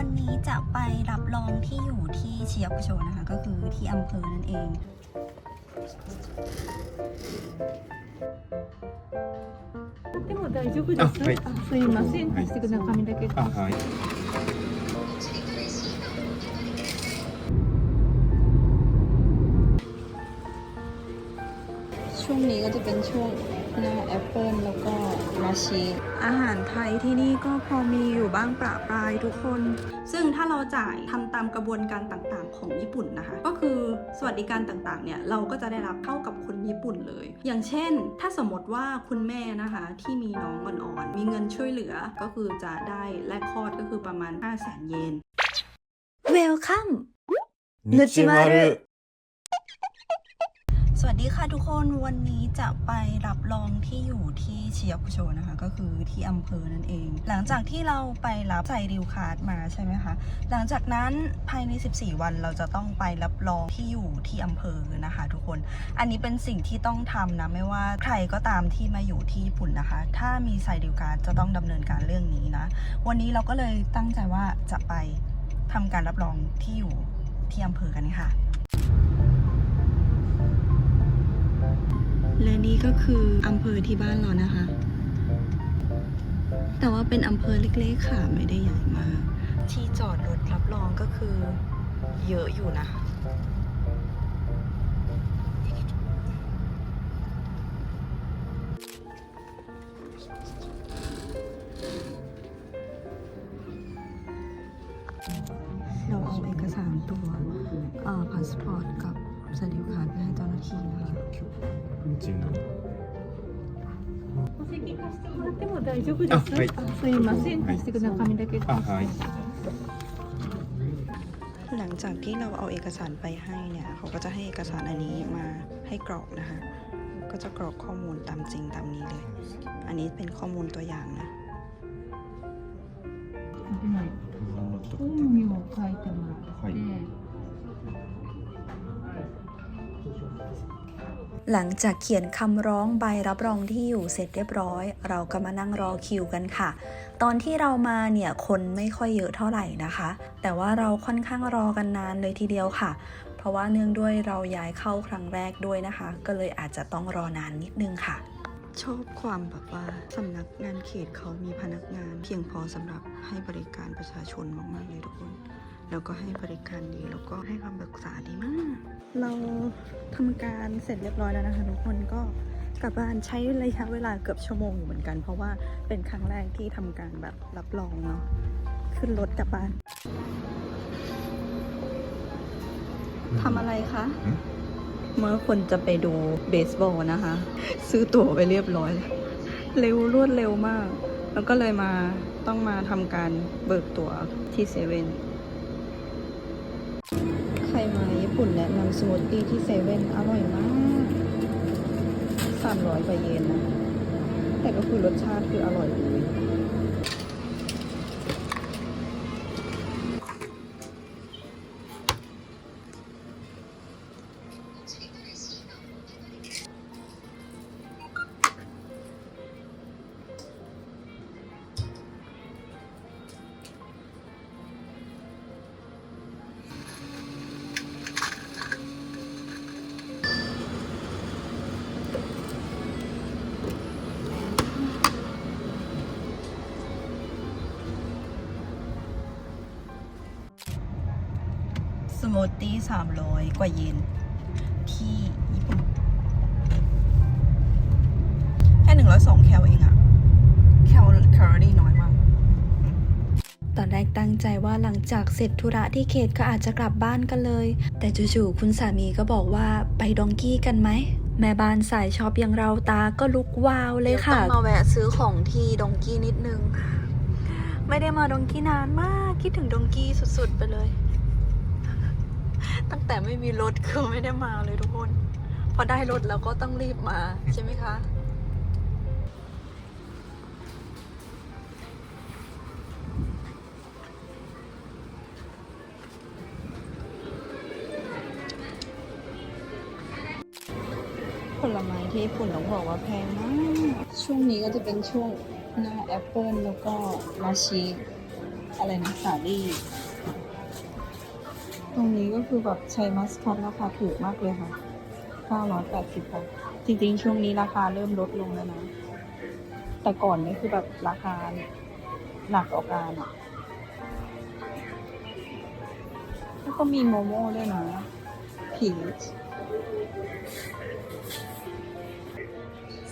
วันนี้จะไปรับรองที่อยู่ที่เชียกุโชนะคะ ก็คือที่อำเภอนั่นเอง でも大丈夫です。あはいあすいません。はい貸してください紙だけ。あはい。 ช่วงนี้ก็จะเป็นช่วง หน้าแอปเปิลแล้วก็ราชีอาหารไทยที่นี่ก็พอมีอยู่บ้างประปรายทุกคน ซึ่งถ้าเราจ่ายทำตามกระบวนการต่างๆ ของญี่ปุ่นนะคะ ก็คือสวัสดิการต่างๆ เนี่ยเราก็จะได้รับเท่ากับคนญี่ปุ่นเลย อย่างเช่น ถ้าสมมติว่าคุณแม่นะคะ ที่มีน้องอ่อนๆมีเงินช่วยเหลือก็คือจะได้แลกคลอดก็คือประมาณ 5 0 0 0 0 0 เยน Welcome 日丸丸。 สวัสดีค่ะทุกคนวันนี้จะไปรับรองที่อยู่ที่เชียกุโชนะคะ ก็คือที่อำเภอนั่นเอง หลังจากที่เราไปรับใส่ดิวคาร์ดมาใช่ไหมคะหลังจากนั้นภายใน 14 วันเราจะต้องไปรับรองที่อยู่ที่อำเภอนะคะ ทุกคน อันนี้เป็นสิ่งที่ต้องทำนะไม่ว่าใครก็ตามที่มาอยู่ที่ญี่ปุ่นนะคะ ถ้ามีใส่ดิวการ์ดจะต้องดำเนินการเรื่องนี้นะวันนี้เราก็เลยตั้งใจว่าจะไปทำการรับรองที่อยู่ที่อำเภอกันค่ะ และนี่ก็คืออำเภอที่บ้านเรานะคะ แต่ว่าเป็นอำเภอเล็กๆค่ะไม่ได้ใหญ่มาก ที่จอดรถรับรองก็คือเยอะอยู่นะคะาร์ดไปให้เจ้าหน้าที่นะคะ 日丸。お席貸してもらっても大丈夫です。あはいすいません。貸してください紙だけ。あはい。 หลังจากที่เราเอาเอกสารไปให้เนี่ย เขาก็จะให้เอกสารอันนี้มาให้กรอกนะคะ ก็จะกรอกข้อมูลตามจริงตามนี้เลย อันนี้เป็นข้อมูลตัวอย่างนะ 本名を書いてもらって。はい หลังจากเขียนคำร้องใบรับรองที่อยู่เสร็จเรียบร้อย เราก็มานั่งรอคิวกันค่ะ ตอนที่เรามาเนี่ยคนไม่ค่อยเยอะเท่าไหร่นะคะ แต่ว่าเราค่อนข้างรอกันนานเลยทีเดียวค่ะ เพราะว่าเนื่องด้วยเราย้ายเข้าครั้งแรกด้วยนะคะ ก็เลยอาจจะต้องรอนานนิดนึงค่ะ ชอบความแบบว่าสำนักงานเขตเขามีพนักงาน เพียงพอสำหรับให้บริการประชาชนมากๆเลยทุกคน แล้วก็ให้บริการดีแล้วก็ให้คำปรึกษาดีมาก เราทำการเสร็จเรียบร้อยแล้วนะคะทุกคนก็กลับบ้านใช้ระยะเวลาเกือบชั่วโมงอยู่เหมือนกัน เพราะว่าเป็นครั้งแรกที่ทำการแบบรับรองเนาะขึ้นรถกลับบ้านทำอะไรคะเมื่อคนจะไปดูเบสบอลนะคะ ซื้อตั๋วไปเรียบร้อยแล้วเร็วรวดเร็วมาก แล้วก็เลยมาต้องมาทำการเบิกตั๋วที่เซเว่น ใครมาญี่ปุ่นแนะนำสมูทตี้ที่เซเว่นอร่อยมากสามร้อยกว่าเยนนะ แต่ก็คือรสชาติคืออร่อยเลย สมูทตี้สามร้อยกว่าเยนที่ญี่ปุ่น แค่หนึ่งร้อยสองแคลเองอะแคลแคลอรี่น้อยมาก ตอนแรกตั้งใจว่าหลังจากเสร็จธุระที่เขตก็อาจจะกลับบ้านกันเลย แต่จู่ๆคุณสามีก็บอกว่าไปดองกี้กันไหม แม่บ้านสายช็อปอย่างเราตาก็ลุกวาวเลยค่ะต้องมาแวะซื้อของที่ดองกี้นิดนึง ไม่ได้มาดองกี้นานมากคิดถึงดองกี้สุดๆไปเลย ตั้งแต่ไม่มีรถคือไม่ได้มาเลยทุกคน พอได้รถแล้วก็ต้องรีบมาใช่ไหมคะผลไม้ที่ญี่ปุ่นต้องบอกว่าแพงมากช่วงนี้ก็จะเป็นช่วงหน้าแอปเปิลแล้วก็ราชีอะไรนะสาลี่ ตรงนี้ก็คือแบบใช้มัสคัตราคาถูกมากเลยค่ะ 980บาทจริงๆ ช่วงนี้ราคาเริ่มลดลงแล้วนะ แต่ก่อนนี่คือแบบราคาหนักออกการอะแล้วก็มีโมโม่ด้วยนะพีช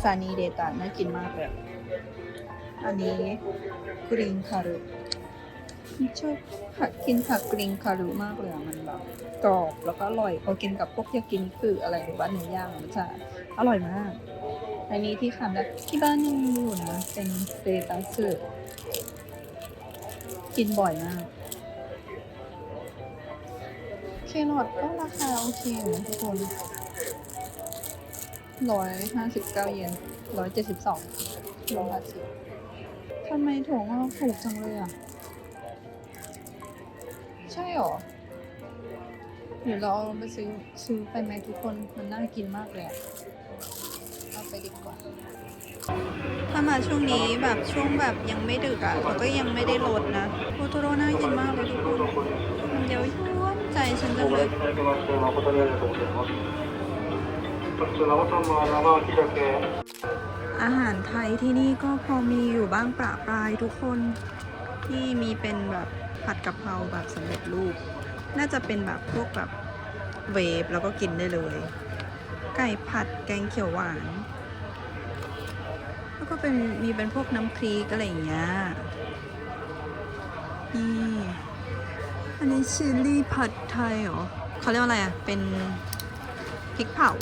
ซานีเดตาน่ากินมากเลย อันนี้กรีนคารุ ชอบผักกินผักกรีนคารุมากเลยอะมันแบบกรอบแล้วก็อร่อยพอกินกับพวกยากินคืออะไรหรือว่าเนื้อย่างมันจะอร่อยมาก อันนี้ที่คันได้ที่บ้านยังมีอยู่นะเป็นเตตัสึกินบ่อยมากเครอทก็ราคาโอเคอยู่นะทุกคนร้อยห้าสิบเก้าเยนร้อยเจ็ดสิบสองร้อยห้าสิบทำไมถั่วงอกถูกจังเลยอะ ใช่หรอเดี๋ยวเราเอาไปซื้อซื้อไปไหมทุกคนมันน่ากินมากเลยเอาไปดีกว่า ถ้ามาช่วงนี้แบบช่วงแบบยังไม่ดึกอะเราก็ยังไม่ได้ลดนะโคโตโรน่ากินมากเลยทุกคนมันเยาวยวนใจฉันจังเลยอาหารไทยที่นี่ก็พอมีอยู่บ้างประปรายทุกคนที่มีเป็นแบบ ผัดกะเพราแบบสำเร็จรูป น่าจะเป็นแบบพวกแบบเวฟแล้วก็กินได้เลย ไก่ผัดแกงเขียวหวาน แล้วก็เป็นมีเป็นพวกน้ำพริกอะไรอย่างเงี้ยนี่อันนี้ชิลลี่ผัดไทยเหรอเขาเรียกว่าอะไรอะ เป็นพริกเผา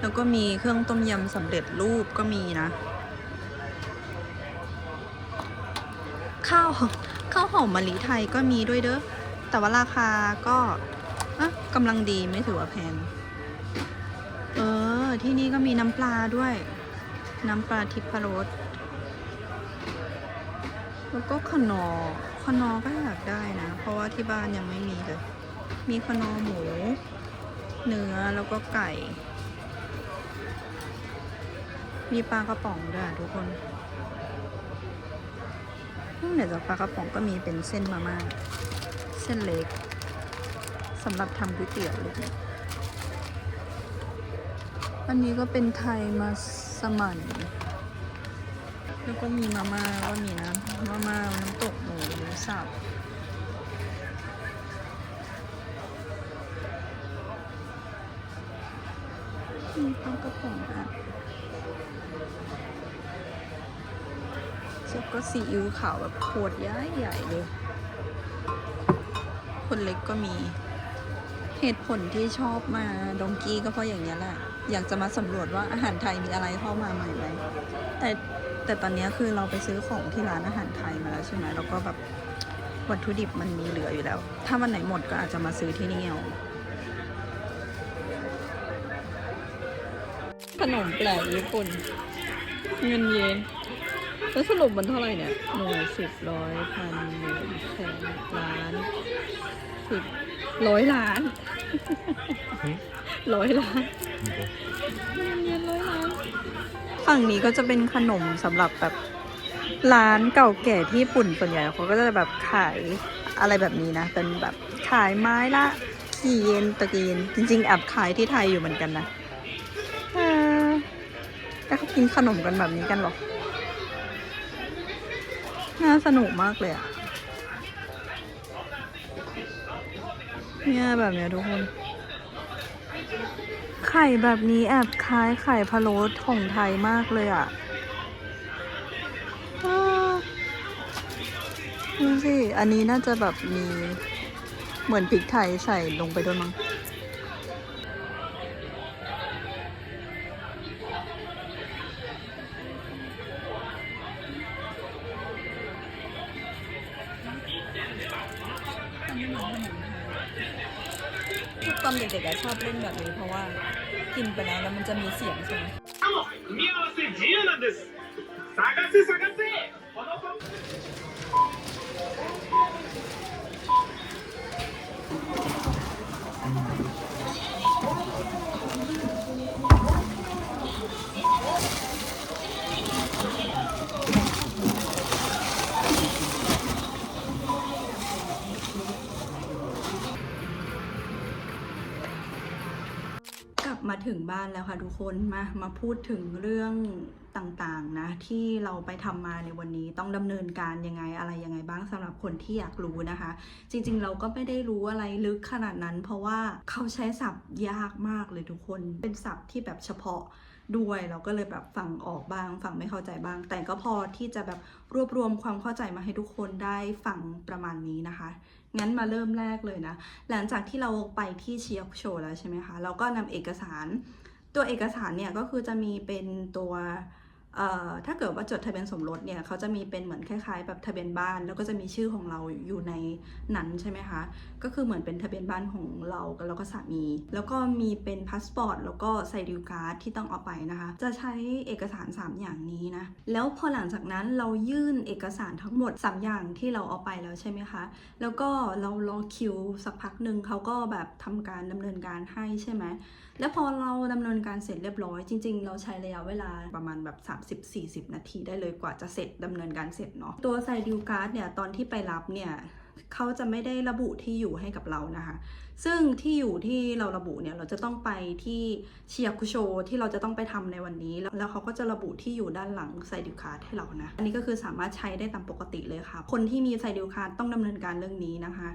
แล้วก็มีเครื่องต้มยำสำเร็จรูปก็มีนะ ข้าวข้าวหอมมะลิไทยก็มีด้วยเด้อ แต่ว่าราคาก็อะกำลังดีไม่ถือว่าแพง เออ ที่นี่ก็มีน้ำปลาด้วย น้ำปลาทิพรสแล้วก็ขนอขนอก็อยากได้นะ เพราะว่าที่บ้านยังไม่มีเลย มีขนอหมู เนื้อแล้วก็ไก่ มีปลากระป๋องด้วยทุกคน เหนือจากปลากระป๋องก็มีเป็นเส้นมาม่าเส้นเล็กสำหรับทำก๋วยเตี๋ยวเล็กๆอันนี้ก็เป็นไทยมาสมัน แล้วก็มีมาม่าก็มีนะมาม่าน้ำตกหมูหมูสับมีปลากระป๋องอะ แล้วก็ซีอิ๊วขาวแบบขวดใหญ่ใหญ่ๆเลยคนเล็กก็มี เหตุผลที่ชอบมาดองกี้ก็เพราะอย่างนี้แหละ อยากจะมาสำรวจว่าอาหารไทยมีอะไรเข้ามาใหม่ไหมแต่แต่ตอนนี้คือเราไปซื้อของที่ร้านอาหารไทยมาแล้วใช่ไหมแล้วก็แบบวัตถุดิบมันมีเหลืออยู่แล้ว ถ้าวันไหนหมดก็อาจจะมาซื้อที่นี่เอาขนมแปลกญี่ปุ่น เงินเยน แล้วสรุปมันเท่าไหร่เนี่ยหน่วยสิบร้อยพันหมื่นแสนล้านสิบร้อยล้านร้อยล้านเงินเย็นร้อยล้าน ฝั่งนี้ก็จะเป็นขนมสำหรับแบบร้านเก่าแก่ที่ญี่ปุ่นส่วนใหญ่เขาก็จะแบบขายอะไรแบบนี้นะ เป็นแบบขายไม้ละกี่เยนตะกี้เยนจริง ๆแอบขายที่ไทยอยู่เหมือนกันนะเออแต่เขากินขนมกันแบบนี้กันเหรอ น่าสนุกมากเลยอะเนี่ยแบบเนี้ยทุกคน ไข่แบบนี้แอบคล้ายไข่พะโล้ของไทยมากเลยอะดูสิ อันนี้น่าจะแบบมีเหมือนพริกไทยใส่ลงไปด้วยมั้ง กินไปแล้วแล้วมันจะมีเสียงใช่ไหม 組み合わせ自由なんです。探せ探せ。 บมาถึงบ้านแล้วค่ะทุกคนมามาพูดถึงเรื่องต่างๆนะที่เราไปทำมาในวันนี้ต้องดำเนินการยังไงอะไรยังไงบ้างสำหรับคนที่อยากรู้นะคะ จริงๆ เราก็ไม่ได้รู้อะไรลึกขนาดนั้น เพราะว่าเขาใช้ศัพท์ยากมากเลยทุกคนเป็นศัพท์ที่แบบเฉพาะด้วยเราก็เลยแบบฟังออกบ้างฟังไม่เข้าใจบ้าง แต่ก็พอที่จะแบบรวบรวมความเข้าใจมาให้ทุกคนได้ฟังประมาณนี้นะคะ งั้นมาเริ่มแรกเลยนะ หลังจากที่เราไปที่เชียร์โชว์แล้วใช่ไหมคะ เราก็นำเอกสาร ตัวเอกสารเนี่ยก็คือจะมีเป็นตัว ถ้าเกิดว่าจดทะเบียนสมรสเนี่ยเขาจะมีเป็นเหมือนคล้ายๆแบบทะเบียนบ้าน แล้วก็จะมีชื่อของเราอยู่ในนั้นใช่ไหมคะก็คือเหมือนเป็นทะเบียนบ้านของเราแล้วก็สามี แล้วก็มีเป็นพาสปอร์ตแล้วก็ไซดิวการ์ดที่ต้องเอาไปนะคะ จะใช้เอกสาร 3 อย่างนี้นะ แล้วพอหลังจากนั้นเรายื่นเอกสารทั้งหมด 3 อย่างที่เราเอาไปแล้วใช่ไหมคะ แล้วก็เรารอคิวสักพักหนึ่งเขาก็แบบทำการดำเนินการให้ใช่ไหมแล้วพอเราดำเนินการเสร็จเรียบร้อย จริง ๆ เราใช้ระยะเวลาประมาณแบบ30-40 นาทีได้เลยกว่าจะเสร็จดำเนินการเสร็จเนาะตัวไซดิวการ์ดเนี่ยตอนที่ไปรับเนี่ยเขาจะไม่ได้ระบุที่อยู่ให้กับเรานะคะ ซึ่งที่อยู่ที่เราระบุเนี่ยเราจะต้องไปที่เชียคุโชที่เราจะต้องไปทำในวันนี้แล้วแล้วเขาก็จะระบุที่อยู่ด้านหลังไซดิวการ์ดให้เรานะ อันนี้ก็คือสามารถใช้ได้ตามปกติเลยค่ะ คนที่มีไซดิวการ์ดต้องดำเนินการเรื่องนี้นะคะ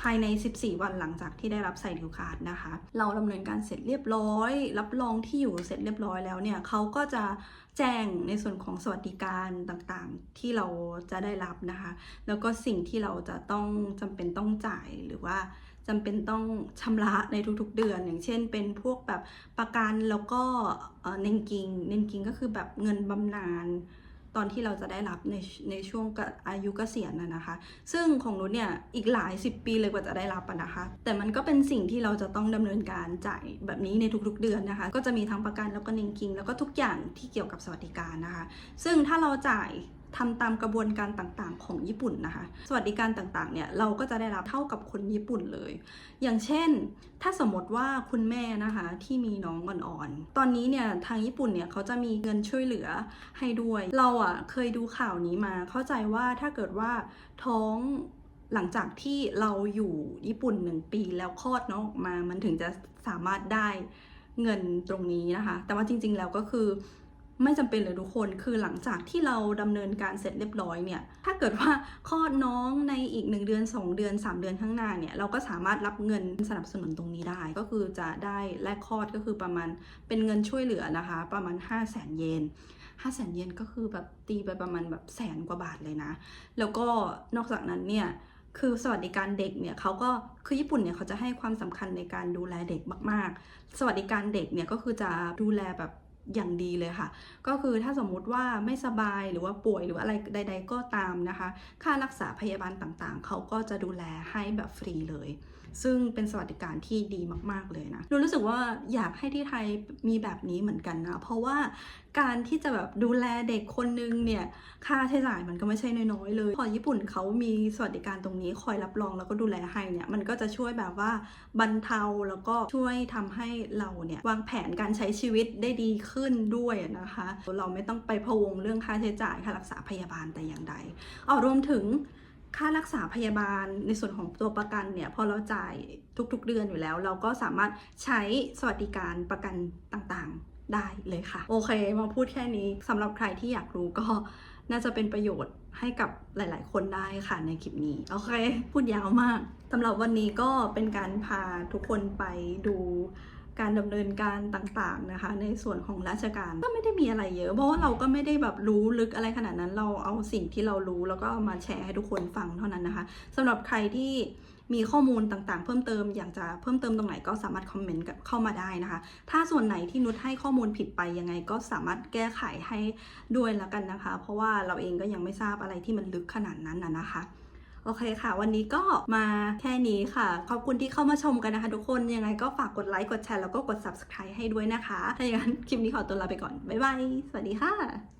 ภายใน 14 วันหลังจากที่ได้รับใส่ดิวการ์ดนะคะ เราดำเนินการเสร็จเรียบร้อย รับรองที่อยู่เสร็จเรียบร้อยแล้วเนี่ยเขาก็จะแจ้งในส่วนของสวัสดิการต่างๆ ที่เราจะได้รับนะคะ แล้วก็สิ่งที่เราจะต้องจำเป็นต้องจ่ายหรือว่าจำเป็นต้องชำระในทุกๆเดือน อย่างเช่น เป็นพวกแบบประกันแล้วก็เอ่อเนนกิงเนนกิงก็คือแบบเงินบำนาญ ตอนที่เราจะได้รับในในช่วงอายุเกษียณนะนะคะ ซึ่งของนุชเนี่ยอีกหลายสิบปีเลยกว่าจะได้รับะนะคะ แต่มันก็เป็นสิ่งที่เราจะต้องดำเนินการจ่ายแบบนี้ในทุกๆเดือนนะคะ ก็จะมีทั้งประกันแล้วก็นิงกิง แล้วก็ทุกอย่างที่เกี่ยวกับสวัสดิการนะคะ ซึ่งถ้าเราจ่าย ทำตามกระบวนการต่างๆ ของญี่ปุ่นนะคะ สวัสดิการต่างๆเนี่ยเราก็จะได้รับเท่ากับคนญี่ปุ่นเลย อย่างเช่น ถ้าสมมติว่าคุณแม่นะคะที่มีน้องอ่อนๆ ตอนนี้เนี่ยทางญี่ปุ่นเนี่ยเขาจะมีเงินช่วยเหลือให้ด้วย เราอะ่ะเคยดูข่าวนี้มา เข้าใจว่าถ้าเกิดว่าท้องหลังจากที่เราอยู่ญี่ปุ่นหนึ่งปีแล้วคลอดน้องออกมา มันถึงจะสามารถได้เงินตรงนี้นะคะ แต่ว่าจริง ๆ แล้วก็คือ ไม่จำเป็นเลยทุกคนคือหลังจากที่เราดำเนินการเสร็จเรียบร้อยเนี่ยถ้าเกิดว่าคลอดน้องในอีก 1 เดือน 2 เดือน 3 เดือนข้างหน้าเนี่ยเราก็สามารถรับเงินสนับสนุนตรงนี้ได้ ก็คือจะได้แลกคลอดก็คือประมาณเป็นเงินช่วยเหลือนะคะ ประมาณ 5 0 0แสนเยน5 0 0แสนเยนก็คือแบบตีไปประมาณแบบแสนกว่าบาทเลยนะ แล้วก็นอกจากนั้นเนี่ยคือสวัสดิการเด็กเนี่ยเขาก็คือญี่ปุ่นเนี่ยเขาจะให้ความสำคัญในการดูแลเด็กมาก ๆ สวัสดิการเด็กเนี่ยก็คือจะดูแลแบบ อย่างดีเลยค่ะ ก็คือถ้าสมมุติว่าไม่สบายหรือว่าป่วยหรือว่าอะไรใด ๆ ก็ตามนะคะ ค่ารักษาพยาบาลต่างๆ เขาก็จะดูแลให้แบบฟรีเลย ซึ่งเป็นสวัสดิการที่ดีมาก ๆ เลยนะรู้สึกว่าอยากให้ที่ไทยมีแบบนี้เหมือนกันนะ เพราะว่าการที่จะแบบดูแลเด็กคนนึงเนี่ยค่าใช้จ่ายมันก็ไม่ใช่น้อยๆเลย พอญี่ปุ่นเขามีสวัสดิการตรงนี้คอยรับรองแล้วก็ดูแลให้เนี่ยมันก็จะช่วยแบบว่าบรรเทาแล้วก็ช่วยทำให้เราเนี่ยวางแผนการใช้ชีวิตได้ดีขึ้นด้วยนะคะ เราไม่ต้องไปพะวงเรื่องค่าใช้จ่ายค่ารักษาพยาบาลแต่อย่างใดอ๋อรวมถึง ค่ารักษาพยาบาลในส่วนของตัวประกันเนี่ยพอเราจ่ายทุกๆเดือนอยู่แล้ว เราก็สามารถใช้สวัสดิการประกันต่างๆได้เลยค่ะ โอเคมาพูดแค่นี้สำหรับใครที่อยากรู้ก็น่าจะเป็นประโยชน์ให้กับหลาย ๆ คนได้ค่ะในคลิปนี้ โอเค พูดยาวมากสำหรับวันนี้ก็เป็นการพาทุกคนไปดู การดำเนินการต่างๆนะคะ ในส่วนของราชการก็ไม่ได้มีอะไรเยอะ เพราะว่าเราก็ไม่ได้แบบรู้ลึกอะไรขนาดนั้นเราเอาสิ่งที่เรารู้แล้วก็เอามาแชร์ให้ทุกคนฟังเท่านั้นนะคะสำหรับใครที่มีข้อมูลต่างๆ เพิ่มเติมอยากจะเพิ่มเติมตรงไหนก็สามารถคอมเมนต์เข้ามาได้นะคะ ถ้าส่วนไหนที่นุชให้ข้อมูลผิดไปยังไงก็สามารถแก้ไขให้ด้วยละกันนะคะ เพราะว่าเราเองก็ยังไม่ทราบอะไรที่มันลึกขนาดนั้นนะนะคะ โอเคค่ะ วันนี้ก็มาแค่นี้ค่ะ ขอบคุณที่เข้ามาชมกันนะคะ ทุกคนยังไงก็ฝากกดไลค์กดแชร์แล้วก็กด subscribe ให้ด้วยนะคะ ถ้าอย่างนั้นคลิปนี้ขอตัวลาไปก่อน บ๊ายบาย สวัสดีค่ะ